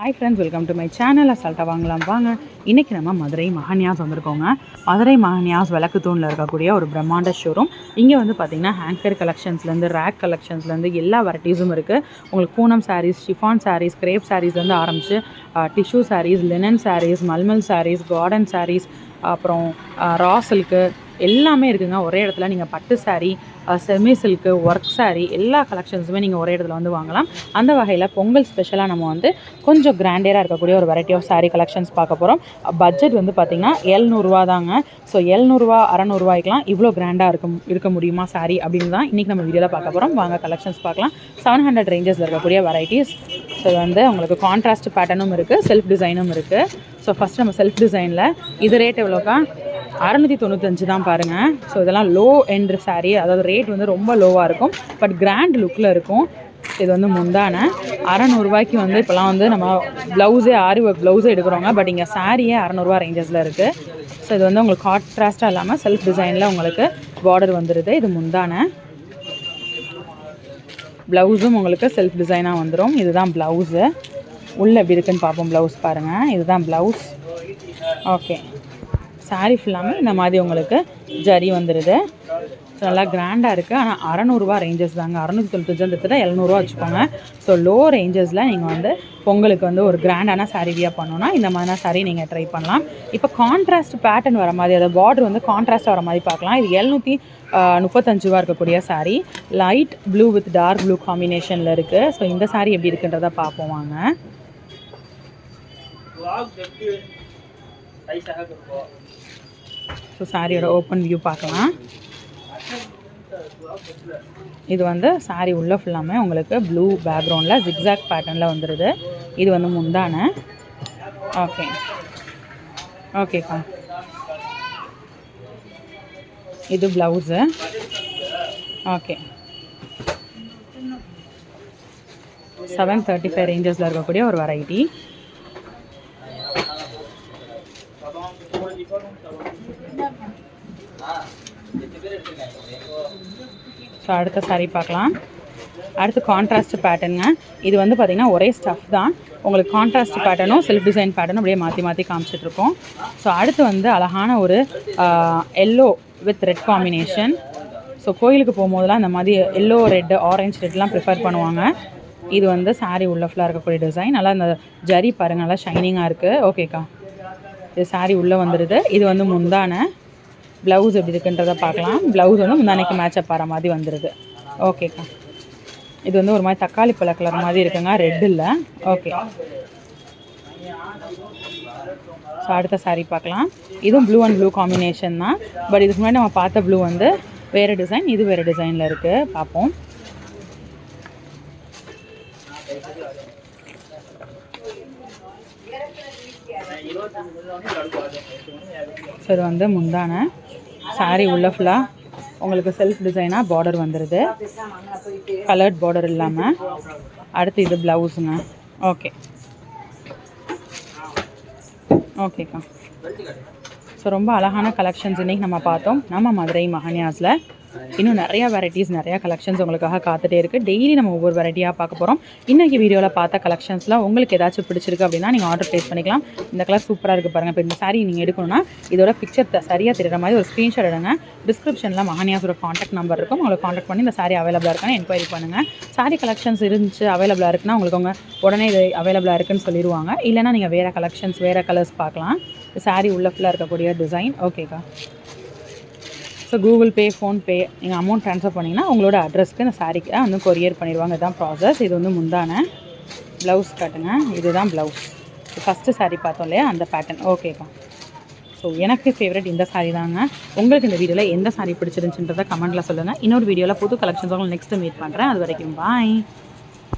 Hi friends welcome to my channel அசால்ட்டாக வாங்கலாம். வாங்க. இன்றைக்கி நம்ம மதுரை மகன்யாஸ் வந்திருக்கோங்க. மதுரை மகன்யாஸ் விளக்கு தூணில் இருக்கக்கூடிய ஒரு பிரம்மாண்ட ஷோரூம் இங்கே வந்து பார்த்திங்கன்னா ஹேங்கர் கலெக்ஷன்ஸ்லேருந்து ரேக் கலெக்ஷன்ஸ்லேருந்து எல்லா வெரைட்டிஸும் இருக்குது உங்களுக்கு பூனம் சாரீஸ் ஷிஃபான் சாரீஸ் கிரேப் சாரீஸ்லேருந்து ஆரம்பித்து tissue sarees linen sarees malmal sarees garden sarees அப்புறம் ரா சில்க்கு எல்லாமே இருக்குங்க. ஒரே இடத்துல நீங்கள் பட்டு saree semi silk work saree எல்லா கலெக்ஷன்ஸுமே நீங்கள் ஒரே இடத்துல வந்து வாங்கலாம். அந்த வகையில் பொங்கல் ஸ்பெஷலாக நம்ம வந்து கொஞ்சம் கிராண்டியராக இருக்கக்கூடிய ஒரு வெரைட்டி ஆஃப் சாரீ கலெக்ஷன்ஸ் பார்க்க போகிறோம் பட்ஜெட் வந்து பார்த்திங்கன்னா எழுநூறுவா தாங்க. ஸோ எழுநூறுவா அறநூறுவாய்க்கெலாம் இவ்வளோ கிராண்டாக இருக்கும் இருக்க முடியுமா saree அப்படின்னு தான் இன்றைக்கி நம்ம வீடியோவில் பார்க்க போகிறோம் வாங்க கலெக்ஷன்ஸ் பார்க்கலாம். செவன் ஹண்ட்ரட் ரேஞ்சஸில் இருக்கக்கூடிய வெரைட்டிஸ் ஸோ வந்து உங்களுக்கு கான்ட்ராஸ்ட் பேட்டர்னும் இருக்குது செல்ஃப் டிசைனும் இருக்குது ஸோ ஃபஸ்ட் நம்ம செல்ஃப் டிசைனில் இது ரேட் எவ்வளோக்கா? அறநூற்றி தொண்ணூத்தஞ்சு தான் பாருங்கள் ஸோ இதெல்லாம் லோ என்ற சாரீ அதாவது ரேட் வந்து ரொம்ப லோவாக இருக்கும். பட் கிராண்ட் லுக்கில் இருக்கும். இது வந்து முந்தானை. அறநூறுவாய்க்கு வந்து இப்போலாம் வந்து நம்ம ப்ளவுஸே ஆரி ஒர்க் ப்ளவுஸே எடுக்கிறோங்க. பட் இங்கே சாரியே அறநூறுவா ரேஞ்சஸில் இருக்குது ஸோ இது வந்து உங்களுக்கு கான்ட்ராஸ்ட்டாக இல்லாமல் செல்ஃப் டிசைனில் உங்களுக்கு பார்டர் வந்துடுது இது முந்தானை. ப்ளவுஸும் உங்களுக்கு செல்ஃப் டிசைனாக வந்துடும் இதுதான் ப்ளவுஸு உள்ளே எப்படி இருக்குன்னு பார்ப்போம். ப்ளவுஸ் பாருங்கள் இதுதான் ப்ளவுஸ் ஓகே saree ஃபுல்லாமே இந்த மாதிரி உங்களுக்கு ஜரி வந்துடுது ஸோ நல்லா கிராண்டாக இருக்குது ஆனால் அறநூறுவா ரேஞ்சஸ் தாங்க. அறநூற்றி தொண்ணூத்தஞ்சு வந்துட்டு எழுநூறுவா வச்சுக்கோங்க. ஸோ லோ ரேஞ்சஸில் நீங்கள் வந்து பொங்கலுக்கு வந்து ஒரு கிராண்டான சாரீவியாக பண்ணோன்னா இந்த மாதிரினா saree நீங்கள் ட்ரை பண்ணலாம். இப்போ கான்ட்ராஸ்ட் பேட்டர்ன் வர மாதிரி அதாவது பார்டர் வந்து கான்ட்ராஸ்ட் வர மாதிரி பார்க்கலாம். இது எழுநூற்றி முப்பத்தஞ்சு ரூபா இருக்கக்கூடிய saree. Light blue with dark blue காம்பினேஷனில் இருக்குது ஸோ இந்த saree எப்படி இருக்குன்றதை பார்ப்போம் வாங்க. ஸோ சாரியோட ஓப்பன் வியூ பார்க்கலாம். இது வந்து சாரி உள்ளே ஃபுல்லாமே உங்களுக்கு ப்ளூ பேக்ரவுண்டில் ஜிக்ஸாக் பேட்டர்னில் வந்துடுது இது வந்து முந்தான. ஓகே ஓகேக்கா இது blouse okay seven thirty five ரேஞ்சஸில் இருக்கக்கூடிய ஒரு வெரைட்டி ஸோ அடுத்த சாரீ பார்க்கலாம். அடுத்து கான்ட்ராஸ்ட் பேட்டர்னுங்க இது வந்து பார்த்திங்கன்னா ஒரே ஸ்டஃப் தான். உங்களுக்கு கான்ட்ராஸ்ட் பேட்டர்னும் செல்ஃப் டிசைன் பேட்டர்னும் அப்படியே மாற்றி மாற்றி காமிச்சிட்ருக்கோம் ஸோ அடுத்து வந்து அழகான ஒரு yellow with red combination so கோயிலுக்கு போகும்போதெல்லாம் இந்த மாதிரி எல்லோ ரெட் ஆரஞ்சு ரெட்லாம் ப்ரிஃபர் பண்ணுவாங்க. இது வந்து சாரீ உள்ள ஃபுல்லாக இருக்கக்கூடிய டிசைன் நல்லா இந்த ஜரி பாருங்கள் நல்லா ஷைனிங்காக இருக்குது ஓகேக்கா இது saree உள்ளே வந்துடுது இது வந்து முந்தான. ப்ளவுஸ் எப்படி இருக்குன்றதை பார்க்கலாம். ப்ளவுஸ் வந்து முந்தானைக்கு மேட்சப் ஆகிற மாதிரி வந்துடுது ஓகேக்கா இது வந்து ஒரு மாதிரி தக்காளி பழ கலர் மாதிரி இருக்குங்க. ரெட் இல்லை. ஓகே ஸோ அடுத்த சாரீ பார்க்கலாம். இதுவும் ப்ளூ அண்ட் ப்ளூ காம்பினேஷன் தான். பட் இதுக்கு முன்னாடி நம்ம பார்த்த ப்ளூ வந்து வேறு டிசைன் இது வேறு டிசைனில் இருக்குது பார்ப்போம். ஸோ இது வந்து முந்தான. saree உள்ள ஃபுல்லாக உங்களுக்கு செல்ஃப் டிசைனாக பார்டர் வந்துடுது கலர்ட் பார்டர் இல்லாமல் அடுத்து இது ப்ளவுஸுங்க ஓகே ஓகேக்கா ஸோ ரொம்ப அழகான கலெக்ஷன்ஸ் இன்றைக்கி நம்ம பார்த்தோம். நம்ம மதுரை மகன்யாஸில். இன்னும் நிறையா வெரைட்டிஸ் நிறையா கலெக்ஷன்ஸ் உங்களுக்காக காத்துட்டே இருக்குது டெய்லி நம்ம ஒவ்வொரு வெரைட்டியாக பார்க்க போகிறோம் இன்றைக்கி வீடியோவில் பார்த்த கலெக்ஷன்ஸில் உங்களுக்கு ஏதாச்சும் பிடிச்சிருக்கு அப்படின்னா நீங்கள் ஆர்டர் ப்ளேஸ் பண்ணிக்கலாம். இந்த கலர் சூப்பராக இருக்குது பாருங்கள் இப்போ இந்த saree நீங்கள் எடுக்கணும்னா இதோட பிக்சர் சரியாக தெரிகிற மாதிரி ஒரு ஸ்க்ரீன்ஷாட் எடுங்க. டிஸ்கிரிப்ஷனில் மகானியாஸோட காண்டாக்ட் நம்பர் இருக்கும். உங்களை காண்டாக்ட் பண்ணி இந்த saree அவைலபிளாக இருக்கான்னு என்கொயரி பண்ணுங்கள் சாரீ கலெக்ஷன்ஸ் இருந்துச்சு அவைலபிளாக இருக்குன்னா உங்களுக்கு அவங்க உடனே இது அவைலபிளாக இருக்குன்னு சொல்லிடுவாங்க. இல்லைனா நீங்கள் வேறு கலெக்ஷன்ஸ் வேறு கலர்ஸ் பார்க்கலாம். saree உள்ள ஃபுல்லாக இருக்கக்கூடிய டிசைன் ஓகேக்கா ஸோ கூகுள் பே ஃபோன்பே நீங்கள் அமௌண்ட் ட்ரான்ஸ்ஃபர் பண்ணிங்கன்னா உங்களோட அட்ரஸ்க்கு இந்த சாரீக்கு வந்து கொரியர் பண்ணிடுவாங்க. இதுதான் ப்ராசஸ் இது வந்து முந்தான ப்ளவுஸ் காட்டுங்க. இதுதான் ப்ளவுஸ் ஃபஸ்ட்டு saree பார்த்தோம் இல்லையா? அந்த பேட்டர்ன் ஓகேப்பா ஸோ எனக்கு ஃபேவரட் இந்த சாரீ தாங்க. உங்களுக்கு இந்த வீடியோவில் எந்த saree பிடிச்சிருந்துச்சுன்றதை கமெண்ட்டில் சொல்லுங்கள் இன்னொரு வீடியோவில் புது கலெக்ஷன்ஸ் உங்களுக்கு நெக்ஸ்ட்டு மீட் பண்ணுறேன் அது வரைக்கும் பாய்